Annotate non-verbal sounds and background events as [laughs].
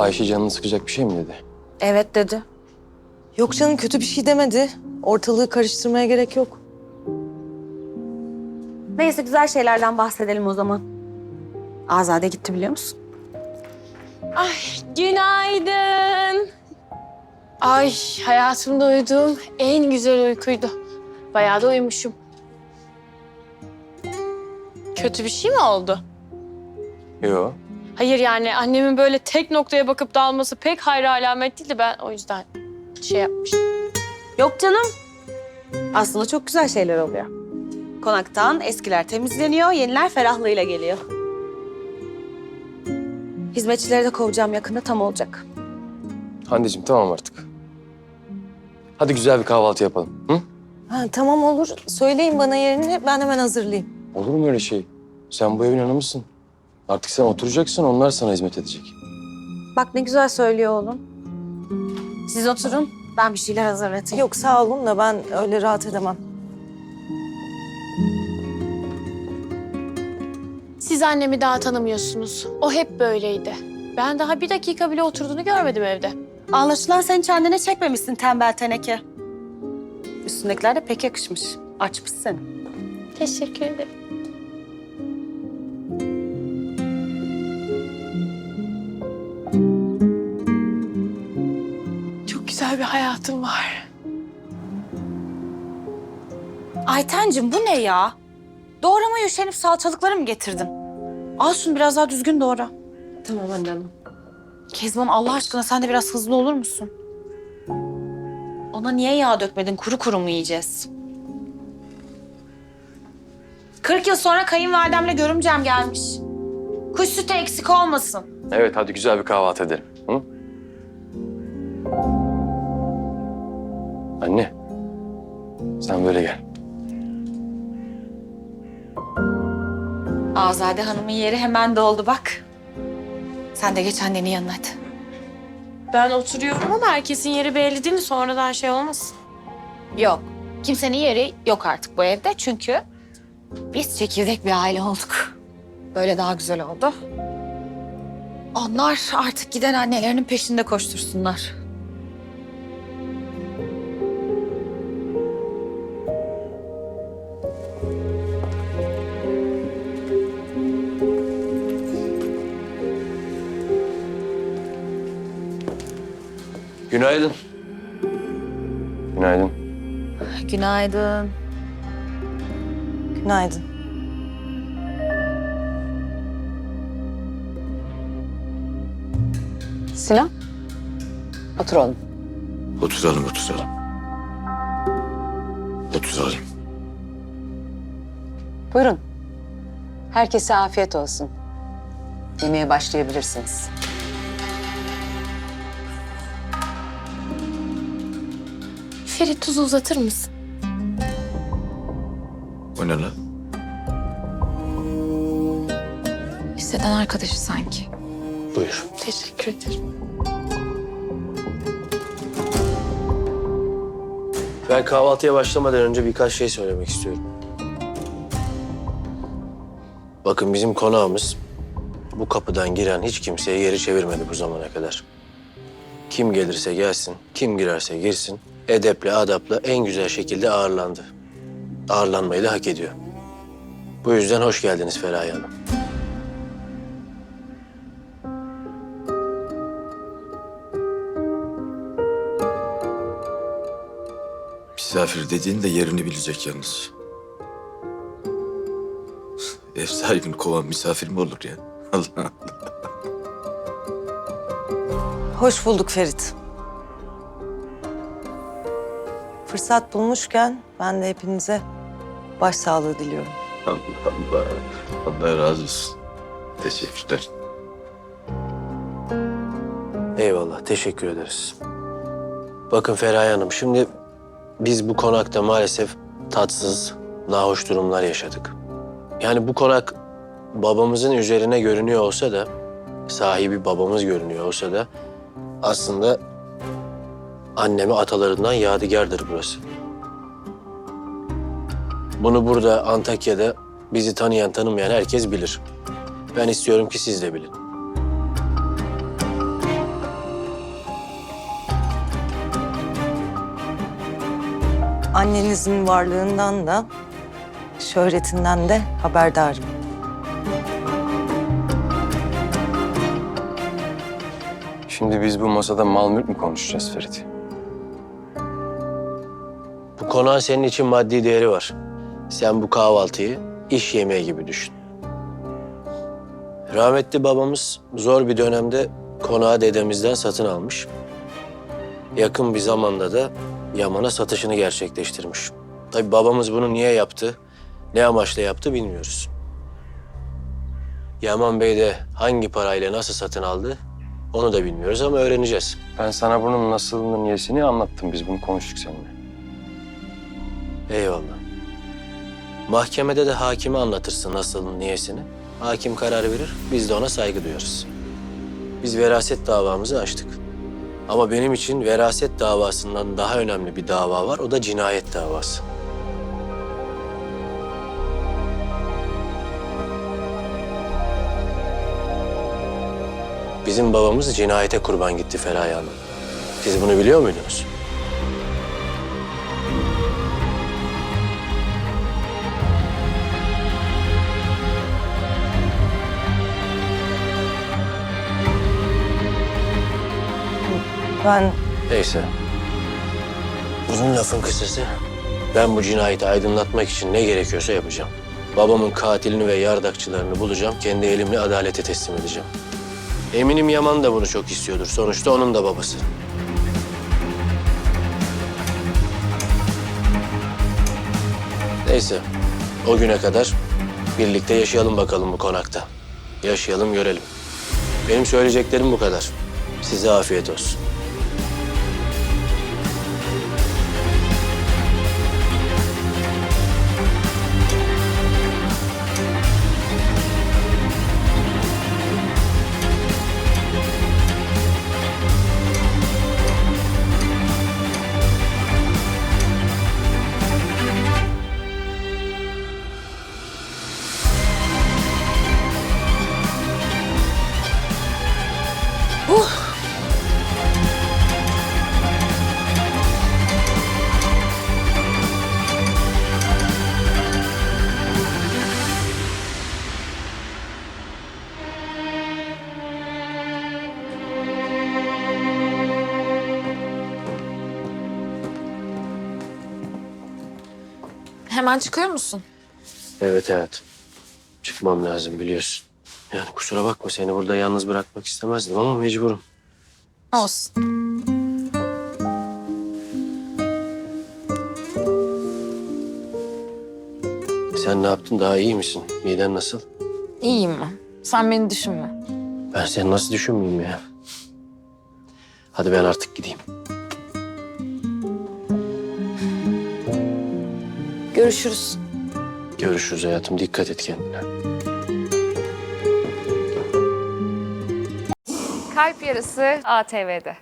Ayşe canını sıkacak bir şey mi dedi? Evet dedi. Yok canım kötü bir şey demedi. Ortalığı karıştırmaya gerek yok. Neyse güzel şeylerden bahsedelim o zaman. Azade gitti biliyor musun? Ay günaydın. Ay hayatımda uyuduğum en güzel uykuydu. Bayağı da uyumuşum. Kötü bir şey mi oldu? Yok. Hayır yani annemin böyle tek noktaya bakıp dalması pek hayra alamet değildi. Ben o yüzden şey yapmıştım. Yok canım. Aslında çok güzel şeyler oluyor. Konaktan eskiler temizleniyor, yeniler ferahlığıyla geliyor. Hizmetçileri de kovacağım yakında tam olacak. Hande'cim tamam artık. Hadi güzel bir kahvaltı yapalım. Hı? Ha, tamam olur. Söyleyin bana yerini ben hemen hazırlayayım. Olur mu öyle şey? Sen bu evin hanımısın. Artık sen oturacaksın, onlar sana hizmet edecek. Bak ne güzel söylüyor oğlum. Siz oturun, ben bir şeyler hazırlatayım. Yok sağ olun da ben öyle rahat edemem. Siz annemi daha tanımıyorsunuz. O hep böyleydi. Ben daha bir dakika bile oturduğunu görmedim evde. Anlaşılan sen kendine çekmemişsin tembel teneke. Üstündekiler de pek yakışmış. Açmış seni. Teşekkür ederim. Güzel bir hayatım var. Aytencim bu ne ya? Doğramaya üşenip salçalıkları mı getirdin? Al şunu biraz daha düzgün doğra. Tamam annem. Kezban Allah aşkına sen de biraz hızlı olur musun? Ona niye yağ dökmedin? Kuru kuru mu yiyeceğiz? 40 yıl sonra kayınvalidemle görümcem gelmiş. Kuş sütü eksik olmasın. Evet, hadi güzel bir kahvaltı edelim. Hı? Anne, sen böyle gel. Azade Hanım'ın yeri hemen doldu bak. Sen de geç annenin yanına hadi. Ben oturuyorum ama herkesin yeri belli değil mi? Sonradan şey olmasın. Yok. Kimsenin yeri yok artık bu evde çünkü biz çekirdek bir aile olduk. Böyle daha güzel oldu. Onlar artık giden annelerinin peşinde koştursunlar. Günaydın. Günaydın. Günaydın. Günaydın. Sinan, otur oğlum. Oturalım, oturalım. Oturalım. Buyurun. Herkese afiyet olsun. Yemeğe başlayabilirsiniz. Ferit tuzu uzatır mısın? O ne lan? Liseden arkadaşı sanki. Buyur. Teşekkür ederim. Ben kahvaltıya başlamadan önce birkaç şey söylemek istiyorum. Bakın bizim konağımız bu kapıdan giren hiç kimseye geri çevirmedi bu zamana kadar. Kim gelirse gelsin, kim girerse girsin, edeple adapla en güzel şekilde ağırlandı. Ağırlanmayı da hak ediyor. Bu yüzden hoş geldiniz Feraye Hanım. Misafir dediğin de yerini bilecek yalnız. Ev sahibini kovan misafir mi olur ya? [laughs] Allah Allah. Hoş bulduk Ferit. Fırsat bulmuşken ben de hepinize başsağlığı diliyorum. Allah Allah. Allah razı olsun. Teşekkürler. Eyvallah, teşekkür ederiz. Bakın Feraye Hanım, şimdi biz bu konakta maalesef tatsız, nahoş durumlar yaşadık. Yani bu konak babamızın üzerine görünüyor olsa da, sahibi babamız görünüyor olsa da aslında Anneme atalarından yadigardır burası. Bunu burada Antakya'da bizi tanıyan tanımayan herkes bilir. Ben istiyorum ki siz de bilin. Annenizin varlığından da, şöhretinden de haberdarım. Şimdi biz bu masada mal mülk mü konuşacağız Ferit? Konağın senin için maddi değeri var. Sen bu kahvaltıyı iş yemeği gibi düşün. Rahmetli babamız zor bir dönemde konağı dedemizden satın almış. Yakın bir zamanda da Yaman'a satışını gerçekleştirmiş. Tabii babamız bunu niye yaptı, ne amaçla yaptı bilmiyoruz. Yaman Bey de hangi parayla nasıl satın aldı onu da bilmiyoruz ama öğreneceğiz. Ben sana bunun nasılını, niyesini anlattım. Biz bunu konuştuk seninle. Eyvallah. Mahkemede de hakime anlatırsın nasıl niyesini. Hakim karar verir, biz de ona saygı duyarız. Biz veraset davamızı açtık. Ama benim için veraset davasından daha önemli bir dava var, o da cinayet davası. Bizim babamız cinayete kurban gitti Feraye Hanım. Siz bunu biliyor muydunuz? Ben Neyse. Uzun lafın kısası. Ben bu cinayeti aydınlatmak için ne gerekiyorsa yapacağım. Babamın katilini ve yardakçılarını bulacağım. Kendi elimle adalete teslim edeceğim. Eminim Yaman da bunu çok istiyordur. Sonuçta onun da babası. Neyse. O güne kadar birlikte yaşayalım bakalım bu konakta. Yaşayalım görelim. Benim söyleyeceklerim bu kadar. Size afiyet olsun. Hemen çıkıyor musun? Evet evet. Çıkmam lazım biliyorsun. Yani kusura bakma seni burada yalnız bırakmak istemezdim ama mecburum. Olsun. Sen ne yaptın daha iyi misin? Miden nasıl? İyiyim ben. Sen beni düşünme. Ben seni nasıl düşünmeyeyim ya? Hadi ben artık gideyim. Görüşürüz. Görüşürüz hayatım. Dikkat et kendine. Kalp Yarısı ATV'de.